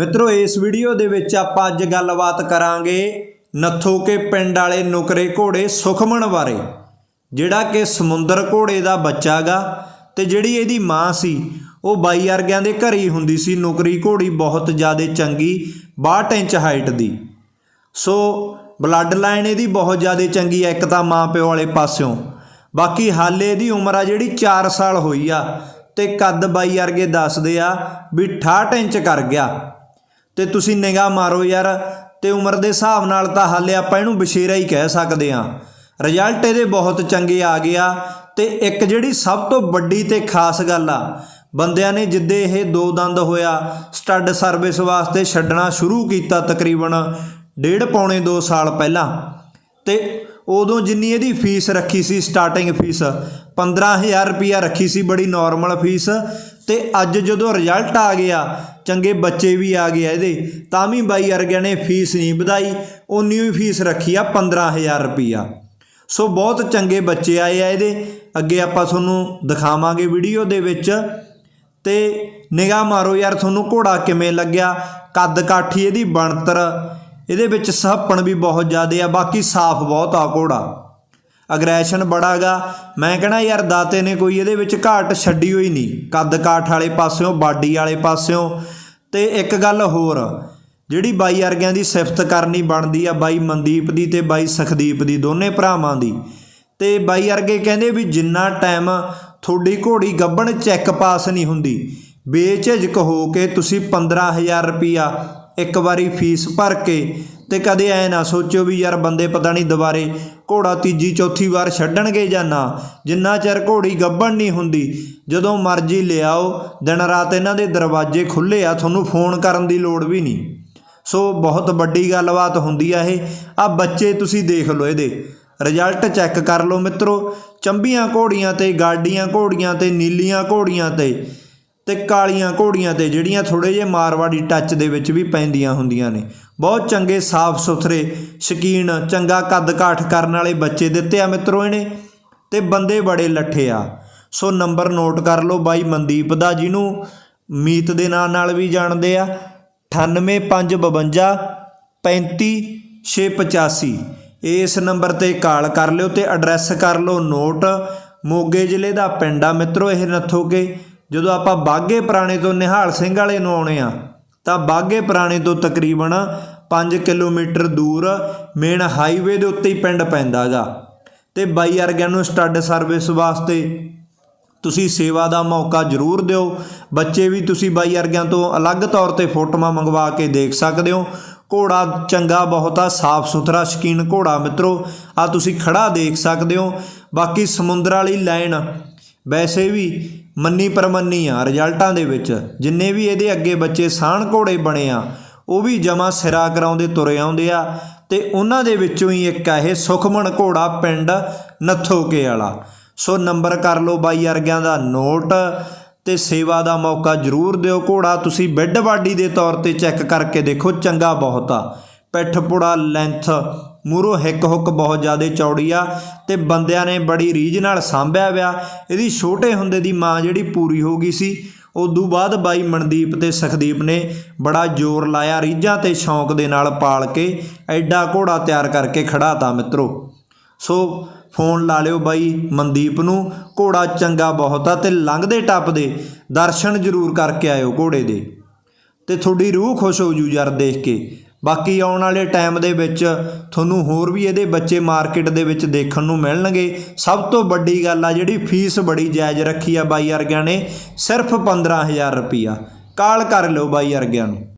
ਮਿੱਤਰੋ, ਇਸ ਵੀਡੀਓ ਦੇ ਵਿੱਚ ਆਪਾਂ ਅੱਜ ਗੱਲਬਾਤ ਕਰਾਂਗੇ ਨੱਥੋ ਕੇ ਪਿੰਡ ਵਾਲੇ ਨੁਕਰੇ ਘੋੜੇ ਸੁਖਮਣ ਬਾਰੇ, ਜਿਹੜਾ ਕਿ ਸਮੁੰਦਰ ਘੋੜੇ ਦਾ ਬੱਚਾ ਗਾ ਤੇ ਜਿਹੜੀ ਇਹਦੀ ਮਾਂ ਸੀ, ਉਹ ਬਾਈ ਵਰਗਿਆਂ ਦੇ ਘਰ ਹੀ ਹੁੰਦੀ ਸੀ, ਨੁਕਰੀ ਘੋੜੀ ਬਹੁਤ ਜ਼ਿਆਦਾ ਚੰਗੀ 62 ਇੰਚ ਹਾਈਟ ਦੀ। ਸੋ ਬਲੱਡ ਲਾਈਨ ਇਹਦੀ ਬਹੁਤ ਜ਼ਿਆਦਾ ਚੰਗੀ ਹੈ ਇੱਕ ਤਾਂ ਮਾਂ ਪਿਓ ਵਾਲੇ ਪਾਸਿਓਂ। ਬਾਕੀ ਹਾਲੇ ਇਹਦੀ ਉਮਰ ਆ ਜਿਹੜੀ 4 ਸਾਲ ਹੋਈ ਆ ਤੇ ਕੱਦ ਬਾਈ ਵਰਗੇ ਦੱਸਦੇ ਆ ਵੀ 68 ਇੰਚ ਕਰ ਗਿਆ। ਤੇ ਤੁਸੀਂ ਨਿਗਾਹ ਮਾਰੋ ਯਾਰ, ਤੇ ਉਮਰ ਦੇ ਹਿਸਾਬ ਨਾਲ ਤਾਂ ਹਾਲੇ ਆਪਾਂ ਇਹਨੂੰ ਬਸ਼ੇਰਾ ਹੀ ਕਹਿ ਸਕਦੇ ਹਾਂ। ਰਿਜ਼ਲਟ ਇਹਦੇ ਬਹੁਤ ਚੰਗੇ ਆ ਗਿਆ ਤੇ ਇੱਕ ਜਿਹੜੀ ਸਭ ਤੋਂ ਵੱਡੀ ਤੇ ਖਾਸ ਗੱਲ ਆ, ਬੰਦਿਆਂ ਨੇ ਜਿੱਦੇ ਇਹ ਦੋ ਦੰਦ ਹੋਇਆ, ਸਟੱਡ ਸਰਵਿਸ ਵਾਸਤੇ ਛੱਡਣਾ ਸ਼ੁਰੂ ਕੀਤਾ ਤਕਰੀਬਨ ਡੇਢ ਪੌਣੇ 2 ਸਾਲ ਪਹਿਲਾਂ। ਤੇ ਉਦੋਂ ਜਿੰਨੀ ਇਹਦੀ ਫੀਸ ਰੱਖੀ ਸੀ ਸਟਾਰਟਿੰਗ ਫੀਸ 15000 ਰੁਪਿਆ ਰੱਖੀ ਸੀ ਬੜੀ ਨਾਰਮਲ ਫੀਸ, ਤੇ ਅੱਜ ਜਦੋਂ ਰਿਜ਼ਲਟ ਆ ਗਿਆ ਚੰਗੇ ਬੱਚੇ ਵੀ ਆ ਗਏ ਇਹਦੇ, ਤਾਂ ਵੀ ਬਾਈ ਵਰਗਿਆਂ ਨੇ ਫੀਸ ਨਹੀਂ ਵਧਾਈ ਉਨੀ ਹੀ ਫੀਸ ਰੱਖੀ ਆ 15000 ਰੁਪਿਆ ਸੋ ਬਹੁਤ ਚੰਗੇ ਬੱਚੇ ਆਏ ਆ ਇਹਦੇ, ਅੱਗੇ ਆਪਾਂ ਤੁਹਾਨੂੰ ਦਿਖਾਵਾਂਗੇ ਵੀਡੀਓ ਦੇ ਵਿੱਚ। ਤੇ ਨਿਗਾਹ ਮਾਰੋ ਯਾਰ, ਤੁਹਾਨੂੰ ਘੋੜਾ ਕਿਵੇਂ ਲੱਗਿਆ, ਕੱਦ ਕਾਠੀ ਇਹਦੀ ਬਣਤਰ, ਇਹਦੇ ਵਿੱਚ ਸਹੱਪਣ ਵੀ ਬਹੁਤ ਜ਼ਿਆਦੇ ਆ, ਬਾਕੀ ਸਾਫ਼ ਬਹੁਤ ਆ ਘੋੜਾ। ਅਗਰੈਸ਼ਨ ਬੜਾਗਾ ਮੈਂ ਕਹਣਾ ਯਾਰ, ਦਾਤੇ ਨੇ ਕੋਈ ਇਹਦੇ ਵਿੱਚ ਘਾਟ ਛੱਡੀ ਹੋਈ ਨਹੀਂ। ਕੱਦ ਕਾਠ ਵਾਲੇ ਪਾਸਿਓਂ, ਬਾਡੀ ਵਾਲੇ ਪਾਸਿਓਂ ਤੇ ਇੱਕ ਗੱਲ ਹੋਰ, ਜਿਹੜੀ ਬਾਈ ਅਰਗਿਆਂ ਦੀ ਸਿਫਤ ਕਰਨੀ ਬਣਦੀ ਆ, ਬਾਈ ਮਨਦੀਪ ਦੀ ਤੇ ਬਾਈ ਸਖਦੀਪ ਦੀ, ਦੋਨੇ ਭਰਾਵਾਂ ਦੀ। ਤੇ ਬਾਈ ਅਰਗੇ ਕਹਿੰਦੇ ਵੀ ਜਿੰਨਾ ਟਾਈਮ ਤੁਹਾਡੀ ਘੋੜੀ ਗੱਬਣ ਚੈੱਕ ਪਾਸ ਨਹੀਂ ਹੁੰਦੀ, ਬੇਝਿਜਕ ਹੋ ਕੇ ਤੁਸੀਂ 15000 ਰੁਪਿਆ ਇੱਕ ਵਾਰੀ ਫੀਸ ਭਰ ਕੇ ਤੇ ਕਦੇ ਐ ਨਾ ਸੋਚਿਓ ਵੀ ਯਾਰ ਬੰਦੇ ਪਤਾ ਨਹੀਂ ਦੁਬਾਰੇ ਘੋੜਾ ਤੀਜੀ ਚੌਥੀ ਵਾਰ ਛੱਡਣਗੇ ਜਾਂ ਨਾ। ਜਿੰਨਾ ਚਿਰ ਘੋੜੀ ਗੱਭਣ ਨਹੀਂ ਹੁੰਦੀ, ਜਦੋਂ ਮਰਜ਼ੀ ਲਿਆਓ, ਦਿਨ ਰਾਤ ਇਹਨਾਂ ਦੇ ਦਰਵਾਜ਼ੇ ਖੁੱਲੇ ਆ, ਤੁਹਾਨੂੰ ਫੋਨ ਕਰਨ ਦੀ ਲੋੜ ਵੀ ਨਹੀਂ। ਸੋ ਬਹੁਤ ਵੱਡੀ ਗੱਲਬਾਤ ਹੁੰਦੀ ਆ ਇਹ। ਆ ਬੱਚੇ ਤੁਸੀਂ ਦੇਖ ਲਓ ਇਹਦੇ। ਰਿਜ਼ਲਟ ਚੈੱਕ ਕਰ ਲਓ ਮਿੱਤਰੋ। ਚੰਬੀਆਂ ਘੋੜੀਆਂ ਤੇ, ਗਾਡੀਆਂ ਘੋੜੀਆਂ ਤੇ, ਨੀਲੀਆਂ ਘੋੜੀਆਂ ਤੇ। ਤੇ ਕਾਲੀਆਂ ਘੋੜੀਆਂ ਤੇ ਜਿਹੜੀਆਂ ਥੋੜੇ ਜੇ ਮਾਰਵਾੜੀ ਟੱਚ ਦੇ ਵਿੱਚ ਵੀ ਪੈਂਦੀਆਂ ਹੁੰਦੀਆਂ ਨੇ। ਬਹੁਤ ਚੰਗੇ ਸਾਫ਼ ਸੁਥਰੇ ਸ਼ਕੀਨ, ਚੰਗਾ ਕੱਦ ਕਾਠ ਕਰਨ ਵਾਲੇ ਬੱਚੇ ਦਿੱਤੇ ਆ ਮਿੱਤਰੋ ਇਹਨੇ ਤੇ ਬੰਦੇ ਬੜੇ ਲੱਠੇ ਆ। ਸੋ ਨੰਬਰ ਨੋਟ ਕਰ ਲਓ ਬਾਈ ਮਨਦੀਪ ਦਾ, ਜਿਹਨੂੰ ਮੀਤ ਦੇ ਨਾਂ ਨਾਲ ਵੀ ਜਾਣਦੇ ਆ। 9852 35685 ਇਸ ਨੰਬਰ ਤੇ ਕਾਲ ਕਰ ਲਿਓ ਤੇ ਐਡਰੈਸ ਕਰ ਲਓ ਨੋਟ। ਮੋਗੇ ਜ਼ਿਲ੍ਹੇ ਦਾ ਪਿੰਡ ਆ ਮਿੱਤਰੋ, ਇਹ ਨੱਥੋਗੇ। ਜਦੋਂ ਆਪਾਂ ਬਾਗੇ ਪੁਰਾਣੇ ਤੋਂ ਨਿਹਾਲ ਸਿੰਘ ਵਾਲੇ ਨੂੰ ਆਉਣੇ ਆ, ਤਾਂ ਬਾਗੇ ਪੁਰਾਣੇ ਤੋਂ ਤਕਰੀਬਨ 5 ਕਿਲੋਮੀਟਰ ਦੂਰ ਮੇਨ ਹਾਈਵੇ ਦੇ ਉੱਤੇ ਹੀ ਪਿੰਡ ਪੈਂਦਾਗਾ ਤੇ ਬਾਈ ਅਰਗਿਆਂ ਨੂੰ ਸਟੱਡ ਸਰਵਿਸ ਵਾਸਤੇ ਤੁਸੀਂ ਸੇਵਾ ਦਾ ਮੌਕਾ ਜ਼ਰੂਰ ਦਿਓ। ਬੱਚੇ ਵੀ ਤੁਸੀਂ ਬਾਈ ਅਰਗਿਆਂ ਤੋਂ ਅਲੱਗ ਤੌਰ ਤੇ ਫੋਟੋਆਂ ਮੰਗਵਾ ਕੇ ਦੇਖ ਸਕਦੇ ਹੋ। ਘੋੜਾ ਚੰਗਾ ਬਹੁਤ ਆ, ਸਾਫ਼ ਸੁਥਰਾ ਸ਼ਕੀਨ ਘੋੜਾ ਮਿੱਤਰੋ, ਆ ਤੁਸੀਂ ਖੜਾ ਦੇਖ ਸਕਦੇ ਹੋ। ਬਾਕੀ ਸਮੁੰਦਰ ਵਾਲੀ ਲਾਈਨ, ਵੈਸੇ ਵੀ ਮੰਨੀ ਪਰਮੰਨੀ ਆ, ਰਿਜ਼ਲਟਾਂ ਦੇ ਵਿੱਚ। ਜਿੰਨੇ ਵੀ ਇਹਦੇ ਅੱਗੇ ਬੱਚੇ ਸਾਹਣ ਘੋੜੇ ਬਣੇ ਆ, ਉਹ ਵੀ ਜਮਾ ਸਿਰਾ ਕਰਾਉਂਦੇ, ਤੁਰੇ ਆਉਂਦੇ ਆ ਤੇ ਉਹਨਾਂ ਦੇ ਵਿੱਚੋਂ ਹੀ ਇੱਕ ਆ ਇਹ ਸੁਖਮਣ ਘੋੜਾ ਪਿੰਡ ਨੱਥੋਕੇ ਵਾਲਾ। ਸੋ ਨੰਬਰ ਕਰ ਲਓ ਬਾਈ ਅਰਗਿਆਂ ਦਾ ਨੋਟ ਤੇ ਸੇਵਾ ਦਾ ਮੌਕਾ ਜ਼ਰੂਰ ਦਿਓ ਘੋੜਾ। ਤੁਸੀਂ ਬੈੱਡ ਬਾਡੀ ਦੇ ਤੌਰ ਤੇ ਚੈੱਕ ਕਰਕੇ ਦੇਖੋ, ਚੰਗਾ ਬਹੁਤ ਆ। ਪਿੱਠ ਪੁੜਾ ਲੈਂਥ ਮੂਰੋ ਹਿੱਕ ਹੁੱਕ ਬਹੁਤ ਜ਼ਿਆਦਾ ਚੌੜੀ ਆ ਤੇ ਬੰਦਿਆਂ ਨੇ ਬੜੀ ਰੀਝ ਨਾਲ ਸਾਂਭਿਆ ਵਿਆ। ਇਹਦੀ ਛੋਟੇ ਹੁੰਦੇ ਦੀ ਮਾਂ ਜਿਹੜੀ ਪੂਰੀ ਹੋ ਗਈ ਸੀ, ਉਦੋਂ ਬਾਅਦ ਬਾਈ ਮਨਦੀਪ ਤੇ ਸਖਦੀਪ ਨੇ ਬੜਾ ਜ਼ੋਰ ਲਾਇਆ ਰੀਝਾਂ ਤੇ ਸ਼ੌਂਕ ਦੇ ਨਾਲ ਪਾਲ ਕੇ, ਐਡਾ ਘੋੜਾ ਤਿਆਰ ਕਰਕੇ ਖੜਾਤਾ ਮਿੱਤਰੋ। ਸੋ ਫੋਨ ਲਾ ਲਿਓ ਬਾਈ ਮਨਦੀਪ ਨੂੰ, ਘੋੜਾ ਚੰਗਾ ਬਹੁਤ ਆ ਤੇ ਲੰਘਦੇ ਟੱਪਦੇ ਦਰਸ਼ਨ ਜ਼ਰੂਰ ਕਰਕੇ ਆਇਓ ਘੋੜੇ ਦੇ। ਤੇ ਤੁਹਾਡੀ ਰੂਹ ਖੁਸ਼ ਹੋ ਜੂ ਯਾਰ ਦੇਖ ਕੇ। ਬਾਕੀ ਆਉਣ ਵਾਲੇ ਟਾਈਮ ਦੇ ਵਿੱਚ ਤੁਹਾਨੂੰ ਹੋਰ ਵੀ ਇਹਦੇ ਬੱਚੇ ਮਾਰਕੀਟ ਦੇ ਵਿੱਚ ਦੇਖਣ ਨੂੰ ਮਿਲਣਗੇ। ਸਭ ਤੋਂ ਵੱਡੀ ਗੱਲ ਆ, ਜਿਹੜੀ ਫੀਸ ਬੜੀ ਜਾਇਜ਼ ਰੱਖੀ ਆ ਬਾਈ ਵਰਗਿਆਂ ਨੇ, ਸਿਰਫ 15000 ਰੁਪਿਆ ਕਾਲ ਕਰ ਲਿਓ ਬਾਈ ਵਰਗਿਆਂ ਨੂੰ।